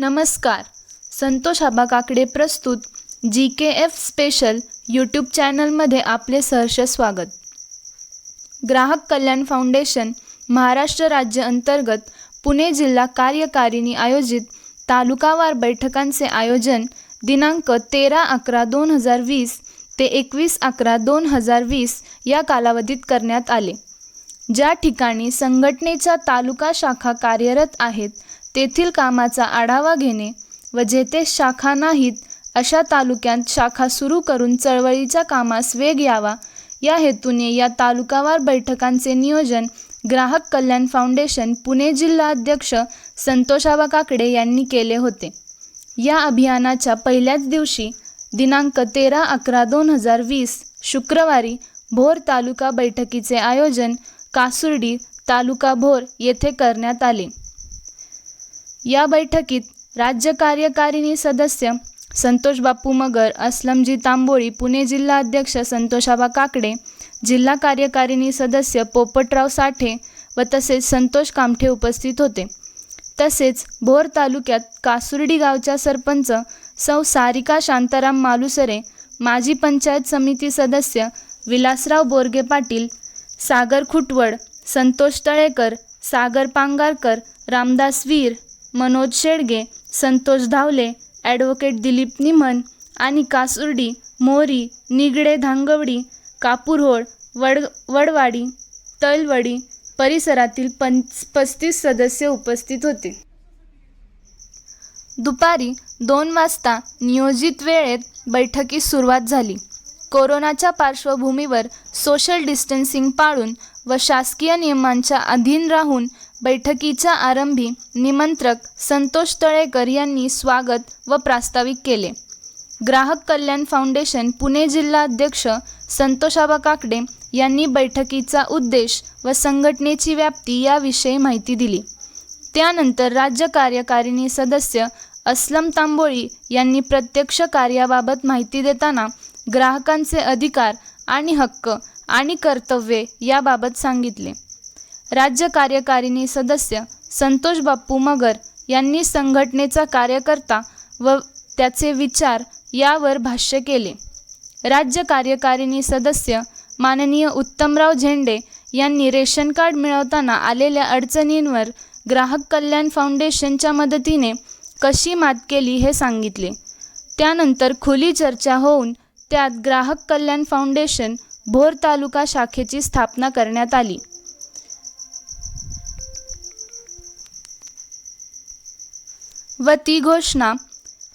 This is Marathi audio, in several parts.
नमस्कार. संतोष आबा काकडे प्रस्तुत G K F special YouTube चॅनलमध्ये आपले सहर्ष स्वागत. ग्राहक कल्याण फाउंडेशन महाराष्ट्र राज्य अंतर्गत पुणे जिल्हा कार्यकारिणी आयोजित तालुकावार बैठकांचे आयोजन दिनांक तेरा अकरा दोन हजार वीस ते एकवीस अकरा दोन हजार वीस या कालावधीत करण्यात आले. ज्या ठिकाणी संघटनेच्या तालुका शाखा कार्यरत आहेत तेथील कामाचा आढावा घेणे व जेथे शाखा नाहीत अशा तालुक्यात शाखा सुरू करून चळवळीच्या कामास वेग यावा. या हेतूने या तालुकावार बैठकांचे नियोजन ग्राहक कल्याण फाउंडेशन पुणे जिल्हा अध्यक्ष संतोषाबा काकडे यांनी केले होते. या अभियानाच्या पहिल्याच दिवशी दिनांक तेरा अकरा दोन हजार वीस शुक्रवारी भोर तालुका बैठकीचे आयोजन कासुर्डी तालुका भोर येथे करण्यात आले. या बैठकीत राज्य कार्यकारिणी सदस्य संतोष बापू मगर असलमजी तांबोळी पुणे जिल्हा अध्यक्ष संतोषाबा काकडे जिल्हा कार्यकारिणी सदस्य पोपटराव साठे व तसेच संतोष कामठे उपस्थित होते. तसेच भोर तालुक्यात कासुर्डी गावच्या सरपंच सौ सारिका शांताराम मालुसरे माजी पंचायत समिती सदस्य विलासराव बोरगे पाटील सागर खुटवड संतोष तळेकर सागर पांगारकर रामदास वीर मनोज शेडगे संतोष धावले ॲडव्होकेट दिलीप निमन आणि कासुर्डी मोरी निगडे धांगवडी कापूरहोळ वड वडवाडी तलवडी परिसरातील पंच पस्तीस सदस्य उपस्थित होते. दुपारी दोन वाजता नियोजित वेळेत बैठकीस सुरुवात झाली. कोरोनाच्या पार्श्वभूमीवर सोशल डिस्टन्सिंग पाळून व शासकीय नियमांच्या अधीन राहून बैठकीच्या आरंभी निमंत्रक संतोष तळेकर यांनी स्वागत व प्रास्ताविक केले. ग्राहक कल्याण फाउंडेशन पुणे जिल्हा अध्यक्ष संतोषाबा काकडे यांनी बैठकीचा उद्देश व संघटनेची व्याप्ती याविषयी माहिती दिली. त्यानंतर राज्य कार्यकारिणी सदस्य अस्लम तांबोळी यांनी प्रत्यक्ष कार्याबाबत माहिती देताना ग्राहकांचे अधिकार आणि हक्क आणि कर्तव्ये याबाबत सांगितले. राज्य कार्यकारिणी सदस्य संतोष बाप्पू मगर यांनी संघटनेचा कार्यकर्ता व त्याचे विचार यावर भाष्य केले. राज्य कार्यकारिणी सदस्य माननीय उत्तमराव झेंडे यांनी रेशन कार्ड मिळवताना आलेल्या अडचणींवर ग्राहक कल्याण फाउंडेशनच्या मदतीने कशी मात केली हे सांगितले. त्यानंतर खुली चर्चा होऊन त्यात ग्राहक कल्याण फाउंडेशन भोर तालुका शाखेची स्थापना करण्यात आली. व ती घोषणा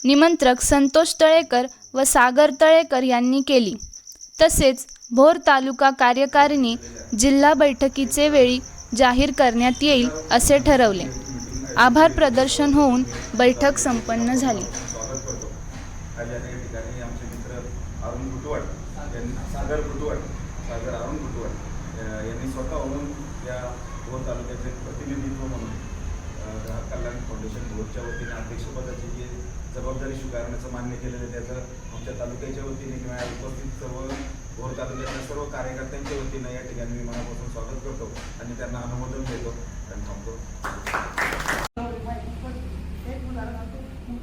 निमंत्रक संतोष तळेकर व सागर तळेकर यांनी केली. तसेच भोर तालुका कार्यकारिणी जिल्हा बैठकीचे वेळी जाहीर करण्यात येईल असे ठरवले. आभार प्रदर्शन होऊन बैठक संपन्न झाली. या यांनी या भोर तालुक्याचे प्रतिनिधित्व म्हणून ग्राहक कल्याण फाउंडेशन बोर्डच्या वतीने अध्यक्षपदाची जी जबाबदारी स्वीकारण्याचं मान्य केलेलं आहे त्याचं आमच्या तालुक्याच्या वतीने किंवा उपस्थित सर्व भोर तालुक्यातल्या सर्व कार्यकर्त्यांच्या वतीनं या ठिकाणी मी मनापासून स्वागत करतो आणि त्यांना अनुमोदन देतो. आणि थांबतो.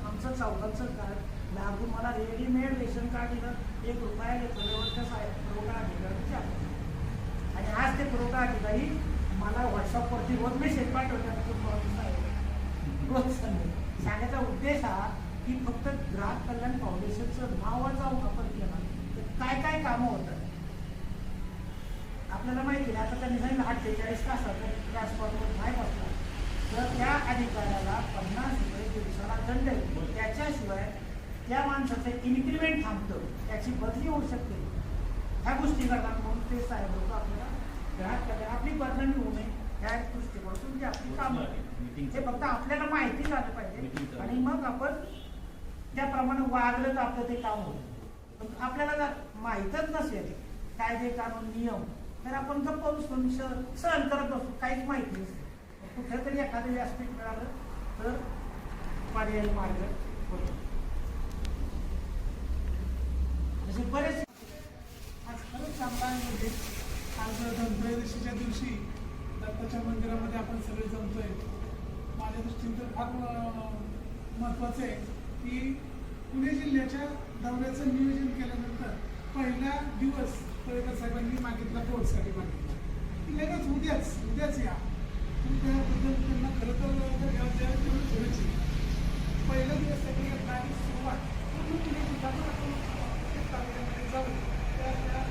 आमचं चौघांचं कार्ड लागून मला रेडीमेड रेशन कार्ड दिलं एक रुपया घेतल्यावर त्या साहेब पुरवठा अधिकाऱ्याचे आणि आज ते पुरवठा अधिकारी मला व्हॉट्सअपवरती रोज मेसेज पाठवतात रोज सांगायचा उद्देश हा की फक्त ग्राहक कल्याण फाउंडेशनचं नावाचा वापर केला तर काय काय कामं होतात? आपल्याला माहिती आहे आता त्यांनी सांगितलं अठ्ठेचाळीस तासाचं ट्रान्सफॉर्मर नाही बसला. तर त्या अधिकाऱ्याला पन्नास रुपये दिवसाला दंड येतो त्याच्याशिवाय त्या माणसाचं इन्क्रिमेंट थांबतं. त्याची बदली होऊ शकते. ह्या गोष्टी करतात म्हणून ते साहेब लोक आपल्याला आपली बदलणी होऊ नये. ह्या दृष्टीकोनातून ते आपली कामं हे फक्त आपल्याला माहिती झालं पाहिजे. आणि मग आपण त्याप्रमाणे वागलं तर आपलं ते काम होतं पण आपल्याला जर माहीतच नसेल कायदे कानून नियम तर आपण गप्प बसून सहन सहन करत बसतो काहीच माहिती नसते कुठलं तरी एखादं व्यासपीठ मिळालं तर पर्यायी मार्ग होतो. असे बरेच आज खरंच आज धनत्रयोदशीच्या दिवशी दत्ताच्या मंदिरामध्ये आपण सगळे जमतोय. माझ्या दृष्टीने तर फार महत्त्वाचं आहे की पुणे जिल्ह्याच्या दौऱ्याचं नियोजन केल्यानंतर पहिला दिवस तळेकर साहेबांनी मागितला बोर्डसाठी मागितला की लगेच उद्याच उद्याच या पण त्याबद्दल त्यांना खरं तर जर या त्या तेवढं शुभेच्छा पहिला दिवस त्याची तारीख सुरुवात पूर्ण पुणे जिल्ह्यातून आपण प्रत्येक तालुक्यामध्ये जाऊन त्या त्या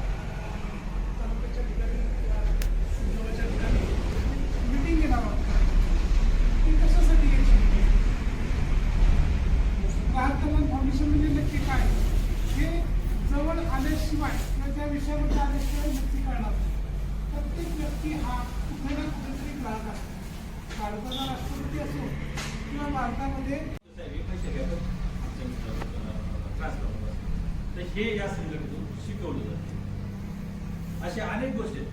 तालुक्याच्या ठिकाणी त्या जवळच्या ठिकाणी मिटिंग घेणार आहोत ती कशासाठी घ्यायची meeting? ग्राहक कल्याण फाउंडेशन म्हणजे नक्की काय हे जवळ आल्याशिवाय किंवा त्या विषयावर आल्याशिवाय नक्की कळणार नाही. प्रत्येक व्यक्ती हा कुठे ना कुठेतरी ग्राहक असतो भारताचा राष्ट्रपती असो किंवा भारतामध्ये तर हे या संघटनेतून शिकवलं जाते. अशा अनेक गोष्टी आहेत.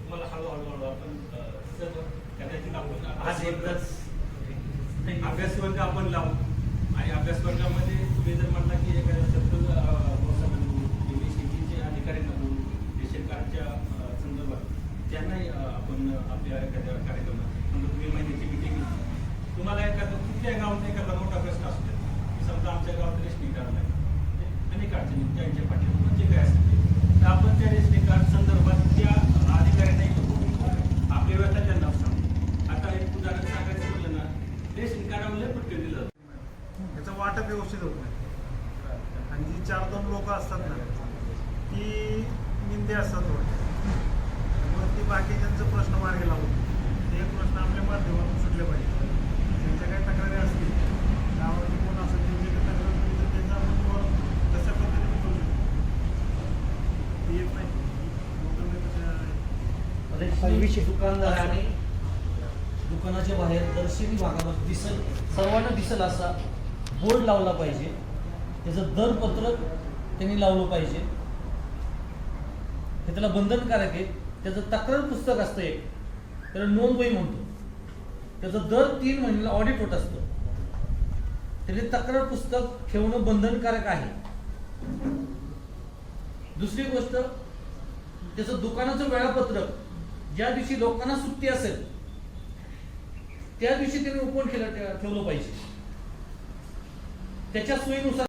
तुम्हाला हळूहळू हळू आपण सर्व कदाचित आपण आज एकदाच अभ्यास वर्ग आपण लावू. आणि अभ्यास वर्गामध्ये तुम्ही जर म्हटला की एखाद्या सत्तर वर्षामध्ये शेतीचे अधिकाऱ्यांना संदर्भात त्यांनाही आपण आपल्या एखाद्या कार्यक्रमात समजा तुम्ही महिन्याची मिटिंग तुम्हाला एखादा कुठल्या गावात एखादा मोठा प्रश्न असू की समजा आमच्या गावात रेशनिंग कार्ड नाही ते अनेक अडचणी त्यांच्या पाठीमागून जे काय असते तर आपण त्या रेशनिंग कार्ड संदर्भात त्या अधिकाऱ्यांना इथं बोलून आपली व्यवस्था त्यांना सांगू आता एक उदाहरण सांगायचं म्हणलं ना रेशन कार्डावर लय पटकन दिलं जातं. याचं वाटप व्यवस्थित होत नाही. आणि जी चार दोन लोक असतात ना ती निंदे असतात थोडे बाकीच्यांचं प्रश्न मार्गी लावून ते एक प्रश्न आपल्या माध्यमातून सुटले पाहिजे. त्यांच्या काही तक्रारी असतील गावातले कोण असेल त्यांची काही तक्रार असतील तर त्यांचा आपण निवारण पद्धतीने करू शकतो? ती येत नाही. दुकानदाराने दुकानाच्या बाहेर दर्शनी भागामध्ये दिसल सर्वांना दिसल असा बोर्ड लावला पाहिजे. त्याचं दरपत्रक त्यांनी लावलं पाहिजे. हे त्याला बंधनकारक आहे. त्याचं तक्रार पुस्तक असतं एक. त्याला नोंदवही म्हणतो. त्याचं दर तीन महिन्याला ऑडिट होत असतं. त्याने तक्रार पुस्तक ठेवणं बंधनकारक आहे. दुसरी गोष्ट त्याचं दुकानाचं वेळापत्रक ज्या दिवशी लोकांना सुट्टी असेल त्या दिवशी त्याने ओपन केलं ठेवलं पाहिजे. त्याच्या सोयीनुसार